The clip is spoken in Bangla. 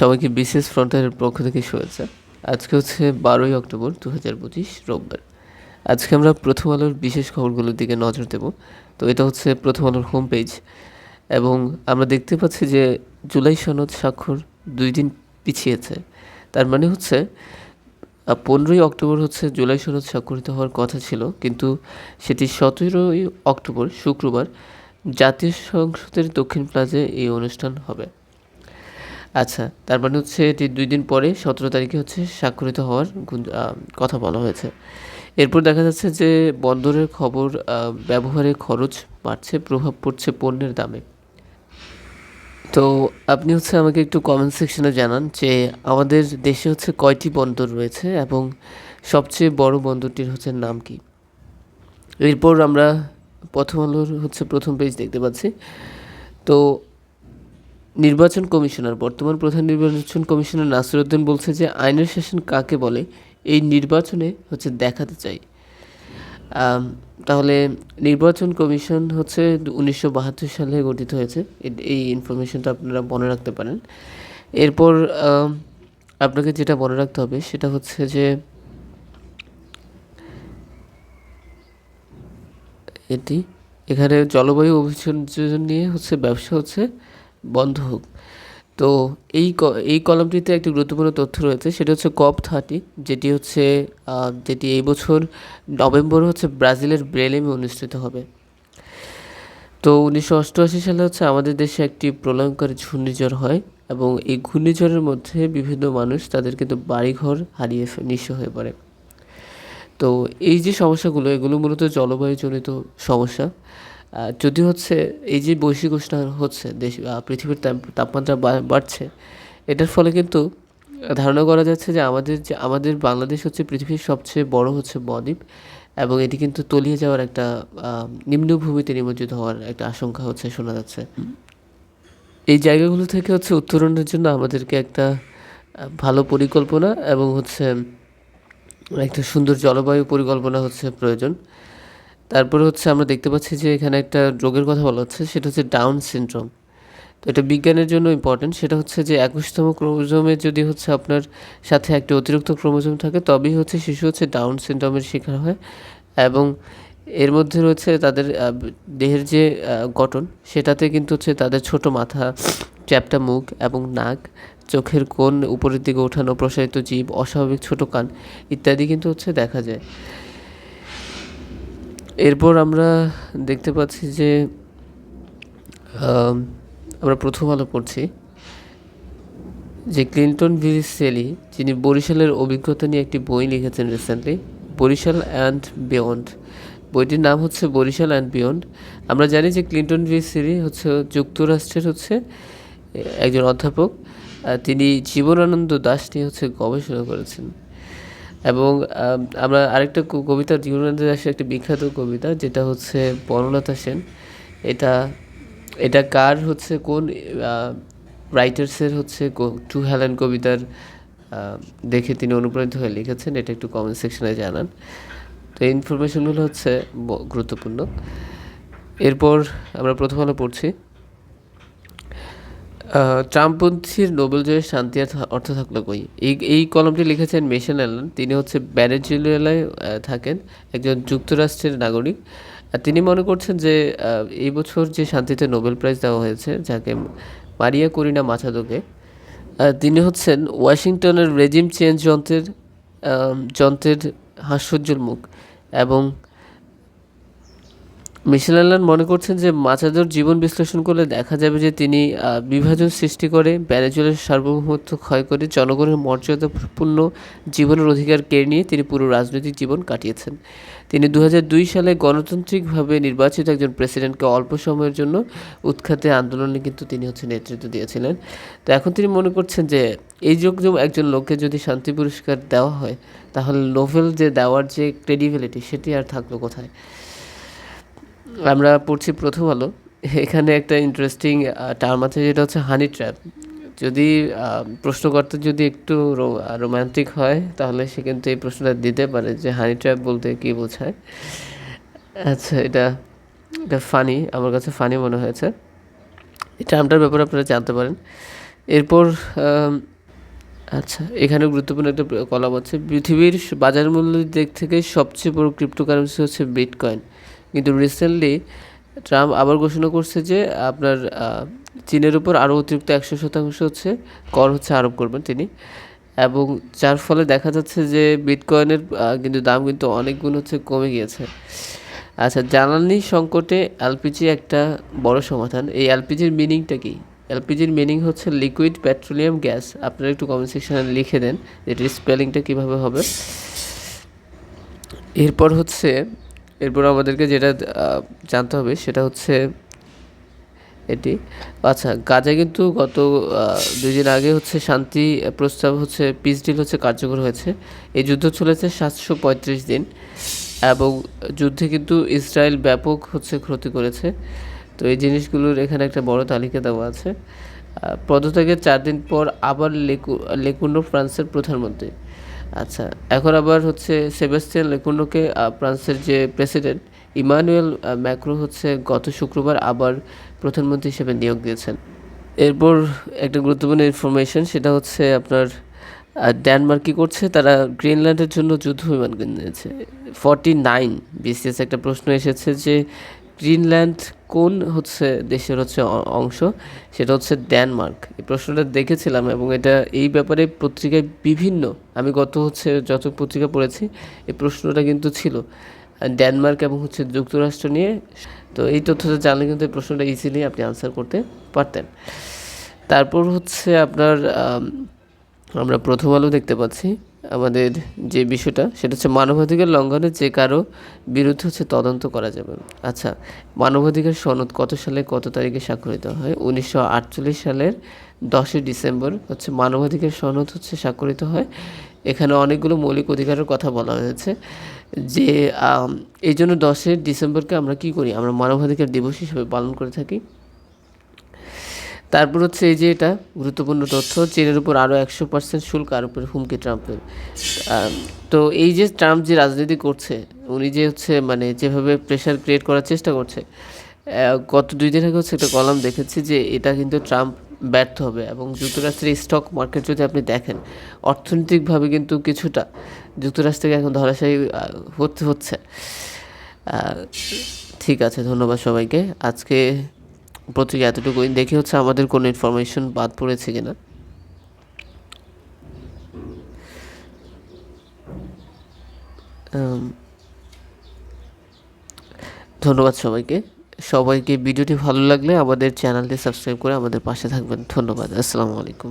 সবাইকে বিশেষ ফ্রন্টারের পক্ষ থেকে শুভেচ্ছা। আজকে হচ্ছে বারোই অক্টোবর দু হাজার পঁচিশ রোববার। আজকে আমরা প্রথম আলোর বিশেষ খবরগুলোর দিকে নজর দেব। তো এটা হচ্ছে প্রথম আলোর হোম পেজ এবং আমরা দেখতে পাচ্ছি যে জুলাই সনদ স্বাক্ষর দুই দিন পিছিয়েছে। তার মানে হচ্ছে পনেরোই অক্টোবর হচ্ছে জুলাই সনদ স্বাক্ষরিত হওয়ার কথা ছিল। কিন্তু সেটি সতেরোই অক্টোবর শুক্রবার জাতীয় সংসদের দক্ষিণ প্লাজে এই অনুষ্ঠান হবে। আচ্ছা তার মানে হচ্ছে এটি দুই দিন পরে, সতেরো তারিখে হচ্ছে স্বাক্ষরিত হওয়ার কথা বলা হয়েছে। এরপর দেখা যাচ্ছে যে বন্দরের খবর ব্যবহারে খরচ বাড়ছে, প্রভাব পড়ছে পণ্যের দামে। তো আপনি হচ্ছে আমাকে একটু কমেন্ট সেকশনে জানান যে আমাদের দেশে হচ্ছে কয়টি বন্দর রয়েছে এবং সবচেয়ে বড় বন্দরটির হচ্ছে নাম কি? এরপর আমরা প্রথম আলোর হচ্ছে প্রথম পেজ দেখতে পাচ্ছি। তো নির্বাচন কমিশনার, বর্তমান প্রধান নির্বাচন কমিশনার নাসিরউদ্দিন বলছে যে আইনের শাসন কাকে বলে, এই নির্বাচনে হচ্ছে দেখাতে চাই। তাহলে নির্বাচন কমিশন হচ্ছে উনিশশো বাহাত্তর সালে গঠিত হয়েছে। এই ইনফরমেশনটা আপনারা মনে রাখতে পারেন। এরপর আপনাকে যেটা মনে রাখতে হবে সেটা হচ্ছে যে এটি এখানে জলবায়ু অভিযোজন নিয়ে হচ্ছে ব্যবসা হচ্ছে। বন্ধ হোক। তো এই এই কলামটিতে একটি গুরুত্বপূর্ণ তথ্য রয়েছে, সেটা হচ্ছে কপ থার্টি যেটি হচ্ছে যেটি এই বছর নভেম্বর হচ্ছে ব্রাজিলের ব্রেলেমে অনুষ্ঠিত হবে। তো উনিশশো অষ্টআশি সালে হচ্ছে আমাদের দেশে একটি প্রলয়ঙ্করী ঘূর্ণিঝড় হয় এবং এই ঘূর্ণিঝড়ের মধ্যে বিভিন্ন মানুষ তাদের কিন্তু বাড়িঘর হারিয়ে নিঃস্ব হয়ে পড়ে। তো এই যে সমস্যাগুলো, এগুলো মূলত জলবায়ুজনিত সমস্যা। যদি হচ্ছে এই যে বৈশ্বিক উষ্ণায়ন হচ্ছে, দেশ পৃথিবীর তাপমাত্রা বাড়ছে, এটার ফলে কিন্তু ধারণা করা যাচ্ছে যে আমাদের যে, আমাদের বাংলাদেশ হচ্ছে পৃথিবীর সবচেয়ে বড় হচ্ছে বদ্বীপ এবং এটি কিন্তু তলিয়ে যাওয়ার একটা নিম্নভূমিতে নিমজ্জিত হওয়ার একটা আশঙ্কা হচ্ছে, শোনা যাচ্ছে। এই জায়গাগুলো থেকে হচ্ছে উত্তরণের জন্য আমাদেরকে একটা ভালো পরিকল্পনা এবং হচ্ছে একটা সুন্দর জলবায়ু পরিকল্পনা হচ্ছে প্রয়োজন। তারপরে হচ্ছে আমরা দেখতে পাচ্ছি যে এখানে একটা রোগের কথা বলা হচ্ছে, সেটা হচ্ছে ডাউন সিনড্রোম তো এটা বিজ্ঞানের জন্য ইম্পর্টেন্ট সেটা হচ্ছে যে একুশতম ক্রোমোজোমে যদি হচ্ছে আপনার সাথে একটি অতিরিক্ত ক্রোমোজোম থাকে, তবেই হচ্ছে শিশু হচ্ছে ডাউন সিনড্রোমের শিকার হয় এবং এর মধ্যে রয়েছে তাদের দেহের যে গঠন, সেটাতে কিন্তু হচ্ছে তাদের ছোট মাথা, চ্যাপ্টা মুখ এবং নাক, চোখের কোণ, উপরের দিকে ওঠানো, প্রসারিত জীব, অস্বাভাবিক ছোট কান ইত্যাদি কিন্তু হচ্ছে দেখা যায়। এরপর আমরা দেখতে পাচ্ছি যে আমরা প্রথম আলো পড়ছি যে ক্লিন্টন ভি সেলি যিনি বরিশালের অভিজ্ঞতা নিয়ে একটি বই লিখেছেন রিসেন্টলি বরিশাল অ্যান্ড বিয়ন্ড বইটির নাম হচ্ছে বরিশাল অ্যান্ড বিয়ন্ড আমরা জানি যে ক্লিন্টন ভি সেলি হচ্ছে যুক্তরাষ্ট্রের হচ্ছে একজন অধ্যাপক তিনি জীবনানন্দ দাস নিয়ে হচ্ছে গবেষণা করেছেন। এবং আমরা আরেকটা কবিতা জীবনানন্দ দাসের একটা বিখ্যাত কবিতা, যেটা হচ্ছে বনলতা সেন। এটা এটা কার হচ্ছে, কোন রাইটার্সের হচ্ছে টু হ্যালেন কবিতার দেখে তিনি অনুপ্রাণিত হয়ে লিখেছেন। এটা একটু কমেন্ট সেকশনে জানান। তো ইনফরমেশনগুলো হচ্ছে গুরুত্বপূর্ণ। এরপর আমরা প্রথম আলো পড়ছি। ট্রাম্পপন্থীর নোবেল জয়ের শান্তি অর্থ থাকল কই? এই এই কলমটি লিখেছেন মেশন অ্যালান। তিনি হচ্ছে ভেনেজুয়েলায় থাকেন, একজন যুক্তরাষ্ট্রের নাগরিক। তিনি মনে করছেন যে এই বছর যে শান্তিতে নোবেল প্রাইজ দেওয়া হয়েছে, যাকে মারিয়া করিনা মাছাদোকে তিনি হচ্ছেন ওয়াশিংটনের রেজিম চেঞ্জ যন্ত্রের যন্ত্রের হাস্যোজ্জ্বল মুখ এবং মিশেল অ্যালান মনে করছেন যে মাচাদোর জীবন বিশ্লেষণ করলে দেখা যাবে যে তিনি বিভাজন সৃষ্টি করে ভেনেজুয়েলার সার্বভৌমত্ব ক্ষয় করে জনগণের মর্যাদাপূর্ণ জীবনের অধিকার কেড়ে নিয়ে তিনি পুরো রাজনৈতিক জীবন কাটিয়েছেন। তিনি দু হাজার দুই সালে গণতান্ত্রিকভাবে নির্বাচিত একজন প্রেসিডেন্টকে অল্প সময়ের জন্য উৎখাতে আন্দোলনে কিন্তু তিনি হচ্ছে নেতৃত্ব দিয়েছিলেন। তো এখন তিনি মনে করছেন যে এই যোগ একজন লোককে যদি শান্তি পুরস্কার দেওয়া হয়, তাহলে নোভেল যে দেওয়ার যে ক্রেডিবিলিটি সেটি আর থাকল কোথায়? আমরা পড়ছি প্রথম আলো। এখানে একটা ইন্টারেস্টিং টার্ম আছে যেটা হচ্ছে হানি ট্র্যাপ যদি প্রশ্নকর্তা যদি একটু রোমান্টিক হয়, তাহলে সে কিন্তু এই প্রশ্নটা দিতে পারে যে হানি ট্র্যাপ বলতে কী বোঝায়। আচ্ছা এটা এটা ফানি আমার কাছে ফানি মনে হয়েছে। এই টার্মটার ব্যাপারে আপনারা জানতে পারেন। এরপর আচ্ছা এখানে গুরুত্বপূর্ণ একটা কলাম আছে। পৃথিবীর বাজার মূল্যের দিক থেকে সবচেয়ে বড় ক্রিপ্টোকারেন্সি হচ্ছে বিটকয়েন কিন্তু রিসেন্টলি ট্রাম্প আবার ঘোষণা করছে যে আপনার চীনের উপর আরও অতিরিক্ত একশো শতাংশ হচ্ছে কর হচ্ছে আরোপ করবেন তিনি। এবং যার ফলে দেখা যাচ্ছে যে বিটকয়েনের কিন্তু দাম কিন্তু অনেক গুণ হচ্ছে কমে গিয়েছে। আচ্ছা জ্বালানি সংকটে এলপিজি একটা বড় সমাধান। এই এলপিজির মিনিংটা কি? এলপিজির মিনিং হচ্ছে লিকুইড পেট্রোলিয়াম গ্যাস আপনারা একটু কমেন্ট সেকশনে লিখে দেন এটির স্পেলিংটা কীভাবে হবে। এরপর হচ্ছে এরপর আমাদেরকে যেটা জানতে হবে সেটা হচ্ছে এটি। আচ্ছা গাজা কিন্তু গত দুই দিন আগে হচ্ছে শান্তি প্রস্তাব হচ্ছে পিস ডিল হচ্ছে কার্যকর হয়েছে। এই যুদ্ধ চলেছে সাতশো পঁয়ত্রিশ দিন এবং যুদ্ধে কিন্তু ইসরায়েল ব্যাপক হচ্ছে ক্ষতি করেছে। তো এই জিনিসগুলোর এখানে একটা বড় তালিকা দেওয়া আছে। পদত্যাগের চার দিন পর আবার লেকু, লেকুন্ডো, ফ্রান্সের প্রধানমন্ত্রী। আচ্ছা এখন আবার হচ্ছে সেবাস্টিয়ান লেকুন্ডোকে ফ্রান্সের যে প্রেসিডেন্ট ইমানুয়েল ম্যাক্রো হচ্ছে গত শুক্রবার আবার প্রধানমন্ত্রী হিসেবে নিয়োগ দিয়েছেন। এরপর একটা গুরুত্বপূর্ণ ইনফরমেশন সেটা হচ্ছে আপনার ডেনমার্ক কী করছে? তারা গ্রিনল্যান্ডের জন্য যুদ্ধ বিমান কিনেছে। ফর্টি নাইন বিসিএস একটা প্রশ্ন এসেছে যে গ্রিনল্যান্ড কোন হচ্ছে দেশের হচ্ছে অংশ? সেটা হচ্ছে ডেনমার্ক। এই প্রশ্নটা দেখেছিলাম এবং এটা এই ব্যাপারে পত্রিকায় বিভিন্ন, আমি গত হচ্ছে যত পত্রিকা পড়েছি, এই প্রশ্নটা কিন্তু ছিল। ডেনমার্ক এবং হচ্ছে যুক্তরাষ্ট্র নিয়ে, তো এই তথ্যটা জানলে কিন্তু এই প্রশ্নটা ইজিলি আপনি আনসার করতে পারতেন। তারপর হচ্ছে আপনার আমরা প্রথম আলো দেখতে পাচ্ছি। আমাদের যে বিষয়টা, সেটা হচ্ছে মানবাধিকার লঙ্ঘনের যে কারও বিরুদ্ধে হচ্ছে তদন্ত করা যাবে। আচ্ছা মানবাধিকার সনদ কত সালে, কত তারিখে স্বাক্ষরিত হয়? উনিশশো আটচল্লিশ সালের দশই ডিসেম্বর হচ্ছে মানবাধিকার সনদ হচ্ছে স্বাক্ষরিত হয়। এখানে অনেকগুলো মৌলিক অধিকারের কথা বলা হয়েছে যে এই জন্য দশই ডিসেম্বরকে আমরা কি করি? আমরা মানবাধিকার দিবস হিসেবে পালন করে থাকি। তারপর হচ্ছে এই যে এটা গুরুত্বপূর্ণ তথ্য, চীনের উপর আরও একশো পার্সেন্ট শুল্ক আরোপের হুমকি ট্রাম্পের। তো এই যে ট্রাম্প যে রাজনীতি করছে, উনি যে হচ্ছে মানে যেভাবে প্রেশার ক্রিয়েট করার চেষ্টা করছে গত দুই দিন আগে হচ্ছে একটা কলাম দেখেছি যে এটা কিন্তু ট্রাম্প ব্যর্থ হবে এবং যুক্তরাষ্ট্রের স্টক মার্কেট যদি আপনি দেখেন, অর্থনৈতিকভাবে কিন্তু কিছুটা যুক্তরাষ্ট্রকে এখন ধরাশায়ী হতে হচ্ছে। ঠিক আছে, ধন্যবাদ সবাইকে। আজকে পত্রিকা এতটুকুই। দেখি হচ্ছে আমাদের কোনো ইনফরমেশন বাদ পড়েছে কিনা। ধন্যবাদ সবাইকে। সবাইকে ভিডিওটি ভালো লাগলে আমাদের চ্যানেলটি সাবস্ক্রাইব করে আমাদের পাশে থাকবেন। ধন্যবাদ। আসসালামু আলাইকুম।